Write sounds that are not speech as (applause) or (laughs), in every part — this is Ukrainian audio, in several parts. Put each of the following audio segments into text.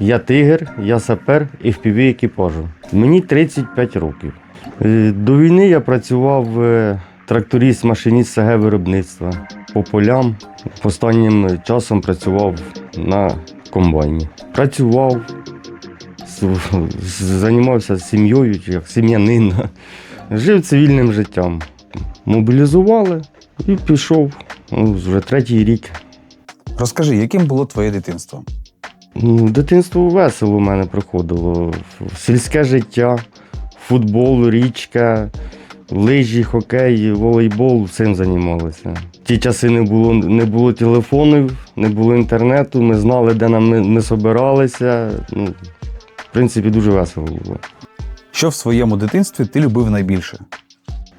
Я тигр, я сапер і в екіпажу. Мені 35 років. Е, До війни я працював е, тракторист, машиніст СГ виробництва по полям. Останнім часом працював на комбайні. Працював, займався сім'єю, як сім'янин. Жив цивільним життям. Мобілізували і пішов. Ну, вже третій рік Розкажи, яким було твоє дитинство? Ну, дитинство весело у мене проходило. Сільське життя, футбол, річка, лижі, хокей, волейбол цим займалися. Ті часи не було, не було телефонів, не було інтернету, ми знали, де нам ми, ми собиралися. Ну, принципі, дуже весело було. Що в своєму дитинстві ти любив найбільше?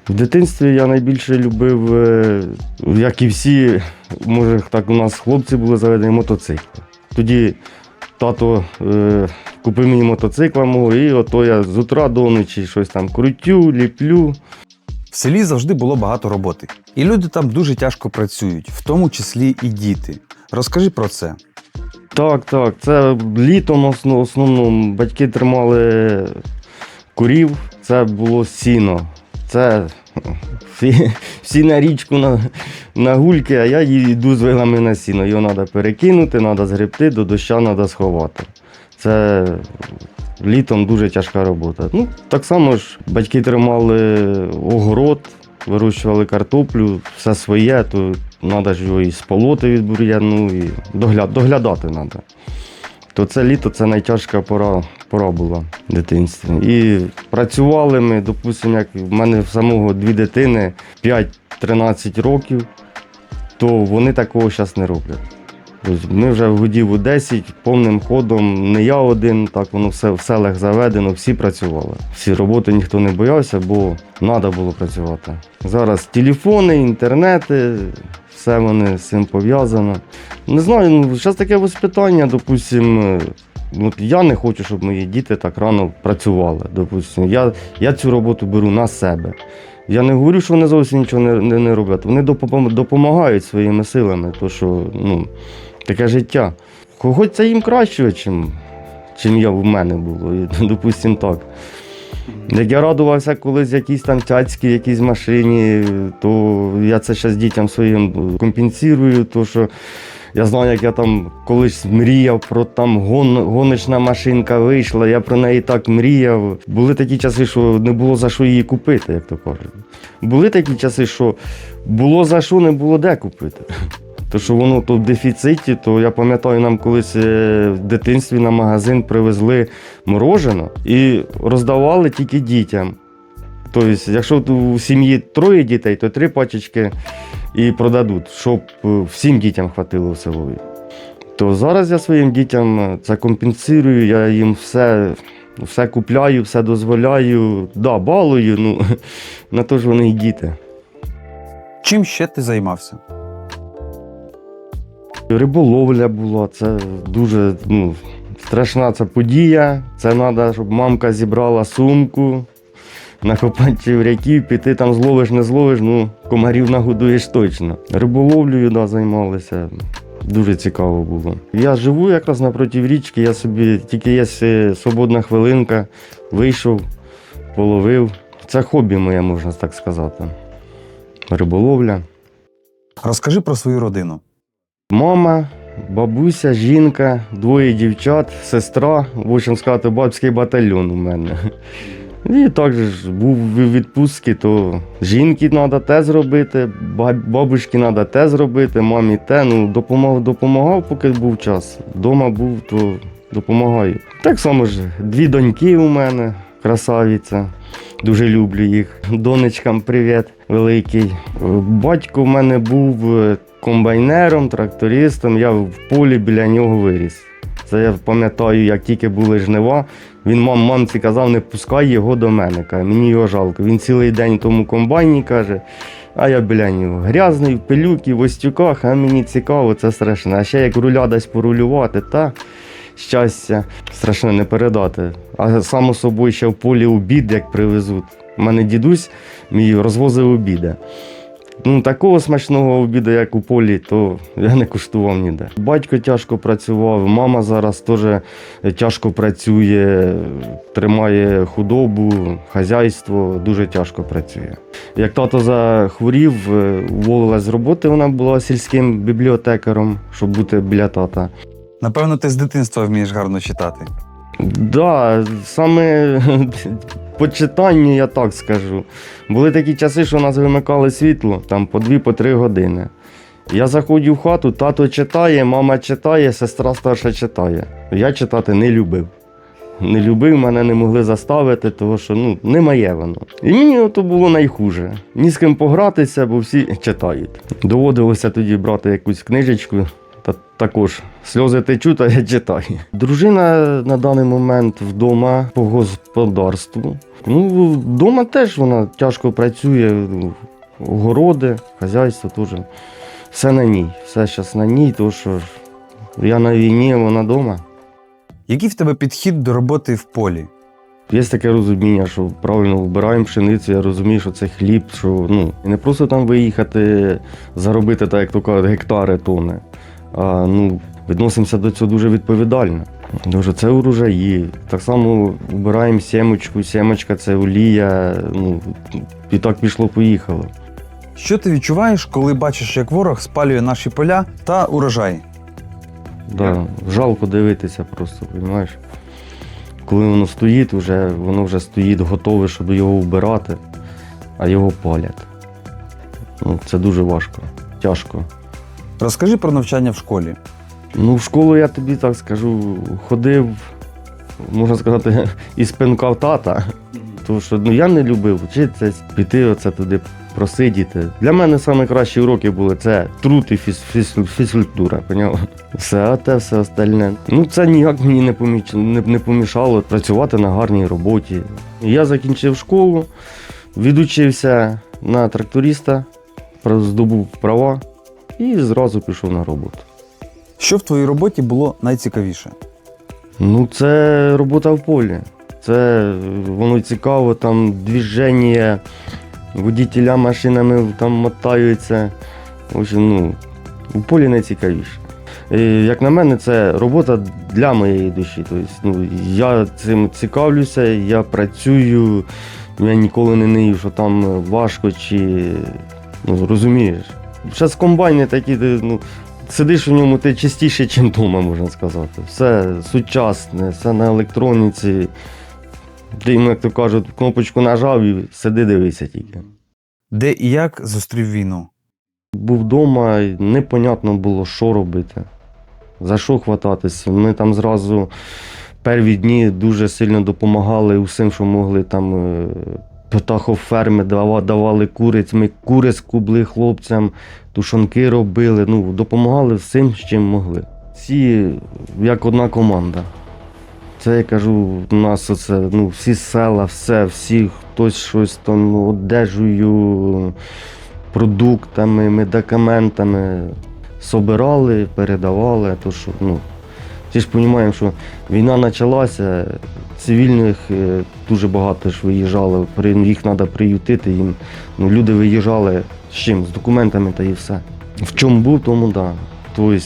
В дитинстві я найбільше любив, е, як і всі, може, так у нас хлопці були заведені мотоцикли. Тоді тато е, купив мені мотоцикла мого, і ото я з утра до ночі щось там крутю, ліплю. В селі завжди було багато роботи, і люди там дуже тяжко працюють, в тому числі і діти. Розкажи про це. Так, так, це літом основ- основному батьки тримали курів, це було сіно. Це всі, всі на річку на, на гульки, а я йду з вилами на сіно. Його треба перекинути, треба згребти, до доща треба сховати. Це літом дуже тяжка робота. Ну, так само ж батьки тримали огород, вирощували картоплю, все своє, то треба ж його і сполоти від бур'яну, і догляд, доглядати треба. То це літо це найтяжка пора, пора була в дитинстві. І працювали ми, допустимо, як в мене самого дві дитини 5-13 років, то вони такого зараз не роблять. Ми вже в годів у 10 повним ходом, не я один, так воно все в селах заведено, всі працювали. Всі роботи ніхто не боявся, бо треба було працювати. Зараз телефони, інтернети, все вони з цим пов'язано. Не знаю, ну зараз таке воспитання, допустим, от я не хочу, щоб мої діти так рано працювали. Допустим. Я, я цю роботу беру на себе. Я не говорю, що вони зовсім нічого не, не, не роблять. Вони допомагають своїми силами, то що ну, таке життя. Хоч це їм краще, чим, чим я в мене було. І, (laughs) допустим, так. Як я радувався колись якійсь там цяцькій, якійсь машині, то я це зараз дітям своїм компенсую, то що я знаю, як я там колись мріяв про там гон, гоночна машинка вийшла, я про неї так мріяв. Були такі часи, що не було за що її купити, як то кажуть. Були такі часи, що було за що, не було де купити. То, що воно то в дефіциті, то я пам'ятаю, нам колись е, в дитинстві на магазин привезли морожено і роздавали тільки дітям. Тобто, якщо у сім'ї троє дітей, то три пачечки і продадуть, щоб е, всім дітям хватило в селові. То зараз я своїм дітям е, це компенсую, я їм все, все купляю, все дозволяю, да, балую, ну (laughs) на то ж вони і діти. Чим ще ти займався? Риболовля була, це дуже ну, страшна ця подія. Це треба, щоб мамка зібрала сумку, накопати чевряків, піти там зловиш, не зловиш, ну, комарів нагодуєш точно. Риболовлею да, займалися. Дуже цікаво було. Я живу якраз напроти річки, я собі тільки є свободна хвилинка, вийшов, половив. Це хобі моє, можна так сказати. Риболовля. Розкажи про свою родину. Мама, бабуся, жінка, двоє дівчат, сестра, общем сказати, бабський батальйон у мене. І також ж був в відпустці, то жінки треба те зробити, ба- бабушці треба те зробити, мамі те. Ну, допомагав, допомагав, поки був час. Дома був, то допомагаю. Так само ж, дві доньки у мене, красавиця. Дуже люблю їх. Донечкам привіт великий. Батько в мене був е, комбайнером, трактористом. Я в полі біля нього виріс. Це я пам'ятаю, як тільки були жнива. Він мам, мамці казав, не пускай його до мене. Каже, мені його жалко. Він цілий день тому комбайні каже, а я біля нього. Грязний, в пилюки, в остюках, а мені цікаво, це страшно. А ще як руля дасть порулювати, та щастя. Страшне не передати. А само собою ще в полі обід, як привезуть. У мене дідусь мій розвозив обіди. Ну, такого смачного обіду, як у полі, то я не куштував ніде. Батько тяжко працював, мама зараз теж тяжко працює, тримає худобу, хазяйство, дуже тяжко працює. Як тато захворів, уволилась з роботи, вона була сільським бібліотекарем, щоб бути біля тата. Напевно, ти з дитинства вмієш гарно читати. Да, саме (laughs) по читанню я так скажу. Були такі часи, що у нас вимикали світло там по 2-3 години. Я заходжу в хату, тато читає, мама читає, сестра старша читає. Я читати не любив. Не любив, мене не могли заставити, тому що ну, не воно. І мені то було найхуже. Ні з ким погратися, бо всі читають. Доводилося тоді брати якусь книжечку, та також сльози течуть, а я читаю. Дружина на даний момент вдома по господарству. Ну, вдома теж вона тяжко працює, огороди, хазяйство теж. Все на ній. Все зараз на ній, тому що я на війні, вона вдома. Який в тебе підхід до роботи в полі? Є таке розуміння, що правильно вбираємо пшеницю, я розумію, що це хліб, що ну, не просто там виїхати, заробити, так як то кажуть, гектари тони, а ну, відносимося до цього дуже відповідально. Що це урожаї. Так само вбираємо сімочку, сімочка це олія. Ну, і так пішло-поїхало. Що ти відчуваєш, коли бачиш, як ворог спалює наші поля та урожай? Да, жалко дивитися просто, розумієш? Коли воно стоїть, вже, воно вже стоїть готове, щоб його вбирати, а його палять. Ну, це дуже важко, тяжко. Розкажи про навчання в школі. Ну, в школу я тобі так скажу, ходив, можна сказати, (laughs) із пинка в тата. Тому що ну, я не любив вчитися, піти оце туди просидіти. Для мене найкращі уроки були це труд і фіз, фіз, фізкультура, поняв? Все, а те все остальне. Ну це ніяк мені не, поміч, не, не помішало працювати на гарній роботі. Я закінчив школу, відучився на тракториста, здобув права і зразу пішов на роботу. Що в твоїй роботі було найцікавіше? Ну, це робота в полі. Це е, воно цікаво, там движення, водітеля машинами там мотаються. В общем, ну, в полі найцікавіше. І, як на мене, це робота для моєї душі. Тобто, ну, я цим цікавлюся, я працюю, я ніколи не нию, що там важко чи ну, розумієш. Зараз комбайни такі, де, ну, Сидиш у ньому ти частіше, ніж вдома, можна сказати. Все сучасне, все на електроніці. Ти, йому, як то кажуть, кнопочку нажав і сиди дивися тільки. Де і як зустрів війну? Був вдома, і непонятно було, що робити, за що хвататися. Ми там зразу перві дні дуже сильно допомагали усім, що могли. Там е, птахоферми дава- давали куриць, ми кури скубли хлопцям, тушонки робили, ну, допомагали всім, з чим могли. Всі як одна команда. Це я кажу, у нас оце, ну, всі села, все, всі хтось щось там ну, одежею, продуктами, медикаментами собирали, передавали. То, що, ну, всі ж розуміємо, що війна почалася, цивільних е, дуже багато ж виїжджало, їх треба приютити. Їм. Ну, люди виїжджали з чим? З документами та і все. В чому був, тому так. Да. Тобто, е,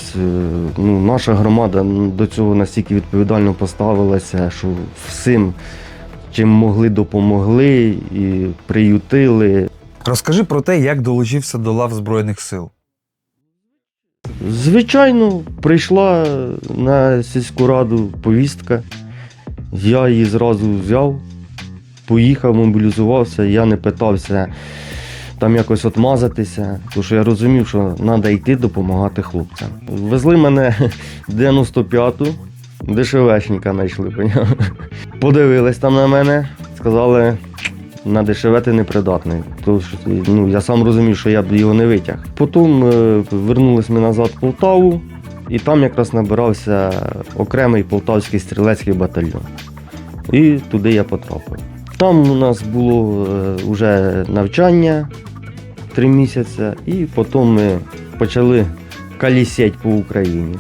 ну, наша громада до цього настільки відповідально поставилася, що всім, чим могли, допомогли і приютили. Розкажи про те, як долучився до лав Збройних сил. Звичайно, прийшла на сільську раду повістка. Я її зразу взяв, поїхав, мобілізувався, я не питався там якось отмазатися, тому що я розумів, що треба йти допомагати хлопцям. Везли мене (laughs) в 95-ту, дешевешника знайшли? Подивились там на мене, сказали, на дешеве непридатний. Тому що, ну, я сам розумів, що я б його не витяг. Потім е, вернулись ми назад в Полтаву, і там якраз набирався окремий полтавський стрілецький батальйон. І туди я потрапив. Там у нас було вже навчання три місяці, і потім ми почали калісять по Україні.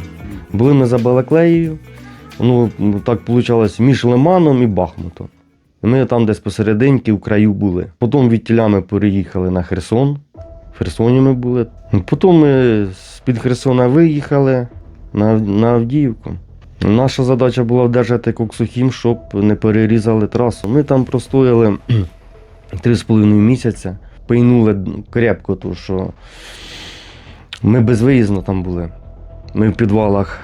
Були ми за Балаклеєю, Ну, так вийшло між Лиманом і Бахмутом. Ми там десь посерединки в краю були. Потім відтіля ми переїхали на Херсон. В Херсоні ми були. Потім ми з-під Херсона виїхали на, на Авдіївку. Наша задача була вдержати Коксухім, щоб не перерізали трасу. Ми там простояли (clears throat) три з половиною місяця. Пийнули крепко, тому що ми безвиїзно там були. Ми в підвалах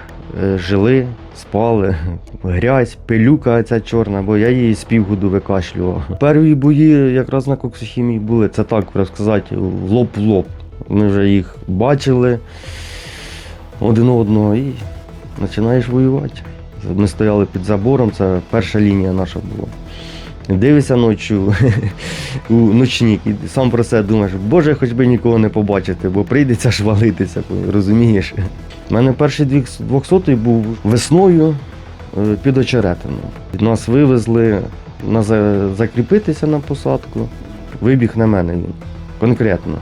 жили, спали, грязь, пилюка ця чорна, бо я її з півгоду викашлював. Перві бої якраз на коксохімії були, це так сказати, лоб в лоб. Ми вже їх бачили один одного і починаєш воювати. Ми стояли під забором, це перша лінія наша була. Дивишся ночі у (laughs) ночник і сам про себе думаєш, боже, хоч би нікого не побачити, бо прийдеться ж валитися, розумієш? У мене перший 200-й був весною е, під очеретину. Нас вивезли на закріпитися на посадку. Вибіг на мене він. Конкретно.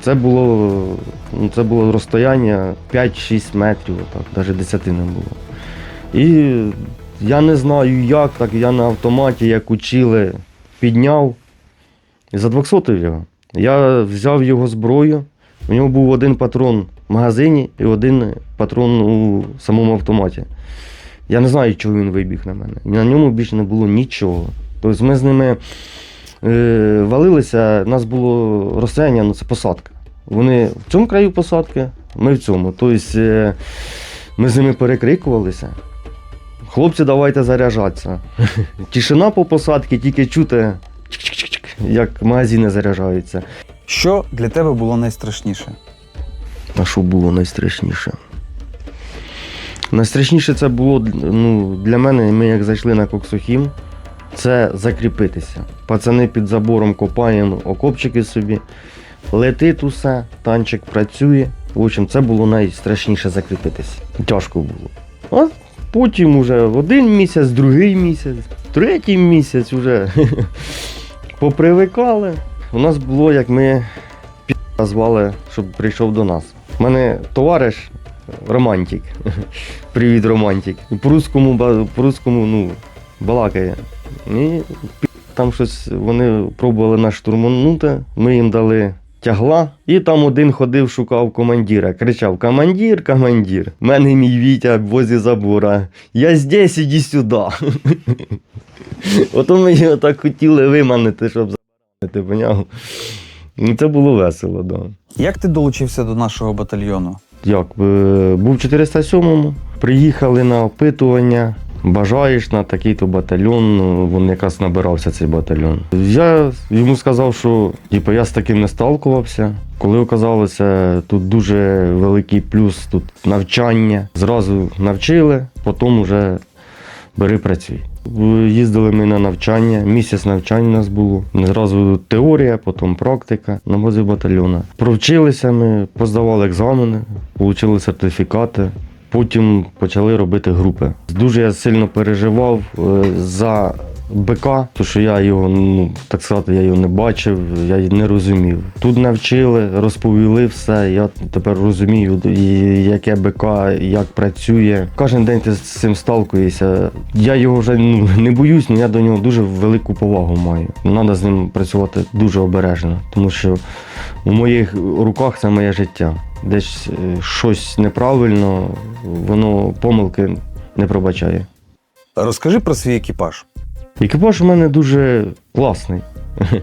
Це було, ну, це було розстояння 5-6 метрів, отак, навіть 10 не було. І я не знаю як, так я на автоматі, як учили, підняв і за 200 його. Я взяв його зброю. У нього був один патрон магазині і один патрон у самому автоматі. Я не знаю, чого він вибіг на мене. І на ньому більше не було нічого. Тобто ми з ними е, валилися, у нас було розстояння, ну це посадка. Вони в цьому краю посадки, ми в цьому. Тобто е, ми з ними перекрикувалися. Хлопці, давайте заряджатися. (laughs) Тишина по посадці, тільки чути, як магазини заряджаються. Що для тебе було найстрашніше? А що було найстрашніше? Найстрашніше це було ну, для мене, ми як зайшли на Коксохім, це закріпитися. Пацани під забором копаємо окопчики собі. Летить усе, танчик працює. В общем, це було найстрашніше закріпитися. Тяжко було. А потім уже один місяць, другий місяць, третій місяць вже (laughs) попривикали. У нас було, як ми пі***а звали, щоб прийшов до нас. У мене товариш романтик. (laughs) Привіт, романтик. По-русскому, по-русскому ну, балакає. І там щось вони пробували нас штурманути, ми їм дали тягла, і там один ходив, шукав командира. Кричав: Командир, командир, в мене мій Вітя возле забора. Я здесь, іди сюди. (laughs) Ото ми його так хотіли виманити, щоб заборонити, поняв? Ну, це було весело, так. Да. Як ти долучився до нашого батальйону? Як е, був 407-му, приїхали на опитування. Бажаєш на такий-то батальйон, ну, він якраз набирався цей батальйон. Я йому сказав, що типу, я з таким не сталкувався. Коли оказалося, тут дуже великий плюс, тут навчання. Зразу навчили, потім вже бери працюй. Їздили ми на навчання, місяць навчань у нас було. Зразу теорія, потім практика на базі батальйона. Провчилися ми, поздавали екзамени, отримали сертифікати. Потім почали робити групи. Дуже я сильно переживав е, за БК, тому що я його, ну так сказати, я його не бачив, я не розумів. Тут навчили, розповіли все. Я тепер розумію, яке БК, як працює. Кожен день ти з цим сталкуєшся. Я його вже ну, не боюсь, але я до нього дуже велику повагу маю. Треба з ним працювати дуже обережно, тому що у моїх руках це моє життя. Десь е, щось неправильно, воно помилки не пробачає. Розкажи про свій екіпаж. Екіпаж у мене дуже класний. (laughs)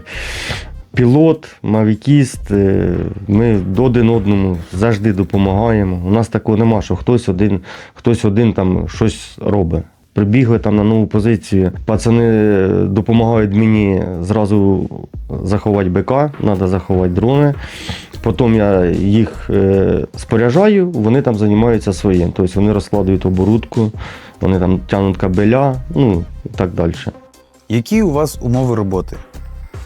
Пілот, мавікіст, е, ми один одному завжди допомагаємо. У нас такого нема, що хтось один, хтось один там щось робить. Прибігли там на нову позицію. Пацани е, допомагають мені зразу заховати БК, треба заховати дрони. Потім я їх е, споряджаю, вони там займаються своїм. Тобто вони розкладують оборудку, вони там тягнуть кабеля, ну і так далі. Які у вас умови роботи?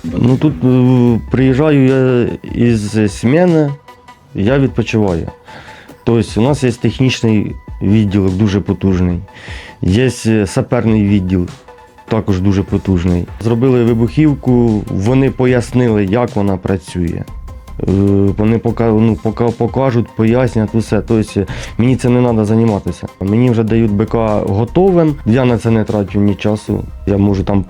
Ну тут е, приїжджаю я із зміни, я відпочиваю. Тобто у нас є технічний відділ дуже потужний, є е, саперний відділ, також дуже потужний. Зробили вибухівку, вони пояснили, як вона працює. Е, Вони ну, пока покажуть, пояснять усе. Тобто мені це не треба займатися. Мені вже дають БК готовим. Я на це не трачу ні часу. Я можу там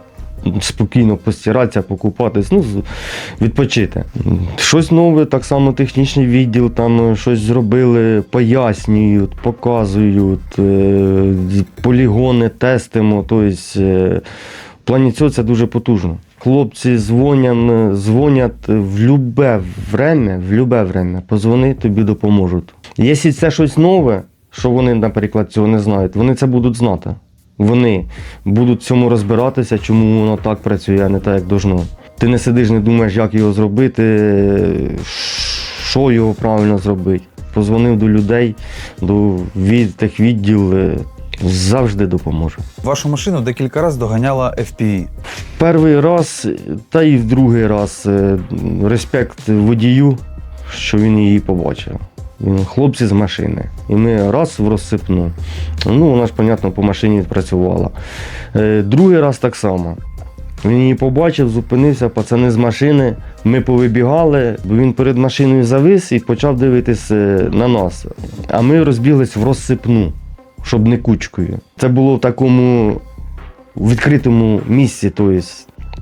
спокійно постиратися, покупатись, ну, відпочити. Щось нове, так само технічний відділ, там е, щось зробили, пояснюють, показують, е, полігони тестимо. Тобто, в плані цього це дуже потужно. Хлопці дзвонять, дзвонять в любе время, в любе время. Позвони, тобі допоможуть. Якщо це щось нове, що вони, наприклад, цього не знають, вони це будуть знати. Вони будуть цьому розбиратися, чому воно так працює, а не так, як должно. Ти не сидиш, не думаєш, як його зробити, що його правильно зробити. Позвонив до людей, до від, техвідділ, е, завжди допоможе. Вашу машину декілька разів доганяла FPV. Перший раз, та і в другий раз е, респект водію, що він її побачив. Хлопці з машини. І ми раз в розсипну. Ну, вона ж, понятно, по машині працювала. Е, Другий раз так само. Він її побачив, зупинився, пацани з машини. Ми повибігали, бо він перед машиною завис і почав дивитись е, на нас. А ми розбіглись в розсипну, щоб не кучкою. Це було в такому відкритому місці, тобто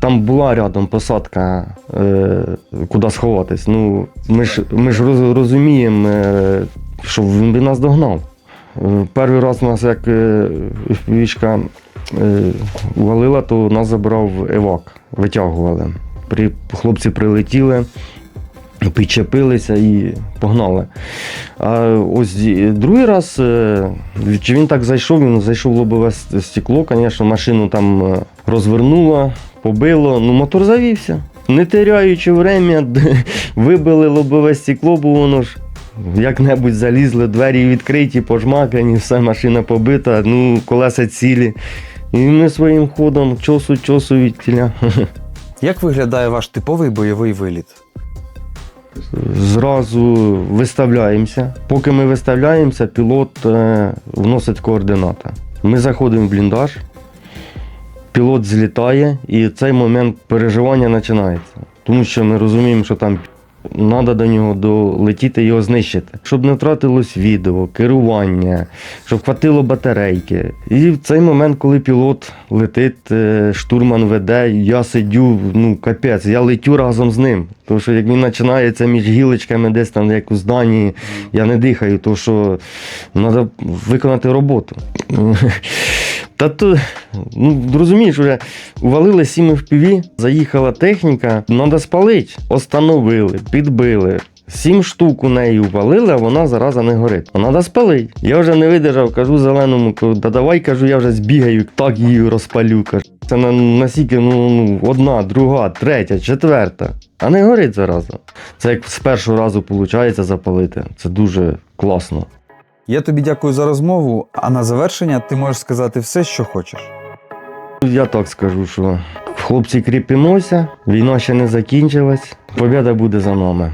там була рядом посадка, е, куди сховатись. Ну, ми ж, ми ж розуміємо, е, що він би нас догнав. Е, Перший раз нас як е, вічка е, валила, то нас забрав евак, витягували. При, хлопці прилетіли, підчепилися і погнали. А ось другий раз, е, чи він так зайшов, він зайшов в лобове стекло, звісно, машину там е, розвернуло, побило, ну мотор завівся. Не теряючи время, (laughs) вибили лобове стекло, бо воно ж як-небудь залізли, двері відкриті, пожмакані, все, машина побита, ну, колеса цілі. І ми своїм ходом чосу, чосу від тіля. (laughs) Як виглядає ваш типовий бойовий виліт? Зразу виставляємося. Поки ми виставляємося, пілот е, вносить координати. Ми заходимо в бліндаж, пілот злітає, і цей момент переживання починається. Тому що ми розуміємо, що там треба до нього долетіти, його знищити. Щоб не втратилось відео, керування, щоб хватило батарейки. І в цей момент, коли пілот летить, е, штурман веде, я сидю, ну капець, я летю разом з ним. Тому що як він починається між гілочками, десь там як у зданні, я не дихаю, тому що треба виконати роботу. Та то, ну розумієш, вже увалили 7 FPV, заїхала техніка, треба спалити. Остановили, підбили. Сім штук у неї ввалили, а вона зараза не горить. А треба спалити. Я вже не видержав, кажу зеленому, кажу, да давай кажу, я вже збігаю, так її розпалю. Кажу. Це на, настільки ну, ну, одна, друга, третя, четверта. А не горить зараза. Це як з першого разу виходить запалити. Це дуже класно. Я тобі дякую за розмову, а на завершення ти можеш сказати все, що хочеш. Я так скажу, що хлопці кріпимося, війна ще не закінчилась, побіда буде за нами.